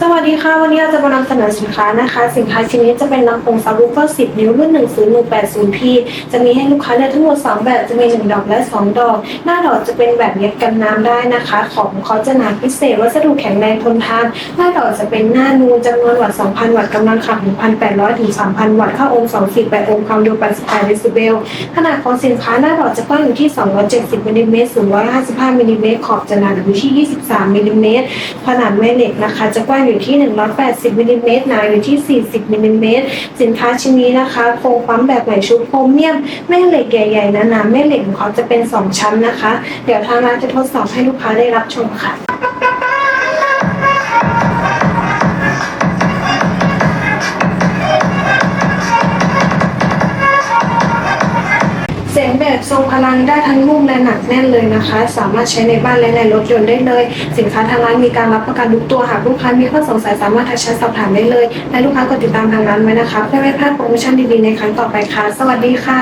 สวัสดีค่ะ วันนี้เราจะมานำเสนอสินค้านะคะ สินค้าชิ้นนี้จะเป็นลำโพงซับวูฟเฟอร์10 นิ้วรุ่น 10180P จะมีให้ลูกค้าเลือกทั้งหมด 2 แบบ จะมี 1 ดอกและ 2 ดอก หน้าดอกจะเป็นแบบเย็บกันน้ำได้นะคะ ของเขาจะหนาพิเศษ วัสดุแข็งแรงทนทาน หน้าดอกจะเป็นหน้านูนจำนวนวัตต์2,000 วัตต์กำลังขับ 1,800 ถึง 3,000 วัตต์ ค่าโอห์ม248โอห์มความเร็ว88เดซิเบล ขนาดของสินค้าหน้าดอกจะกว้างอยู่ที่ 270มิลลิเมตรสูง155มิลลิเมตรขอบจะหนาอยู่ที่ 23มิลลิเมตรขนาดแม่เหล็กนะคะจะกว้างอยู่ที่ 180มิลลิเมตรหนาอยู่ที่ 40มิลลิเมตรสินค้าชิ้นนี้นะคะโครงปั๊มแบบไหลชุบโครเมียมแม่เหล็กใหญ่ๆหนาๆแม่เหล็กของเขาจะเป็น 2 ชั้นนะคะ เดี๋ยวทางร้านจะทดสอบให้ลูกค้าได้รับชมค่ะ ทรงพลังได้ทั้งนุ่มและหนักแน่นเลยนะคะ สามารถใช้ในบ้านและในรถยนต์ได้เลย สินค้าทางร้านมีการรับประกันทุกตัวหากลูกค้ามีข้อสงสัยสามารถทักแชทสอบถามได้เลย และลูกค้ากดติดตามทางร้านไว้นะคะ เพื่อไม่พลาดโปรโมชั่นดีๆในครั้งต่อไปค่ะ สวัสดีค่ะ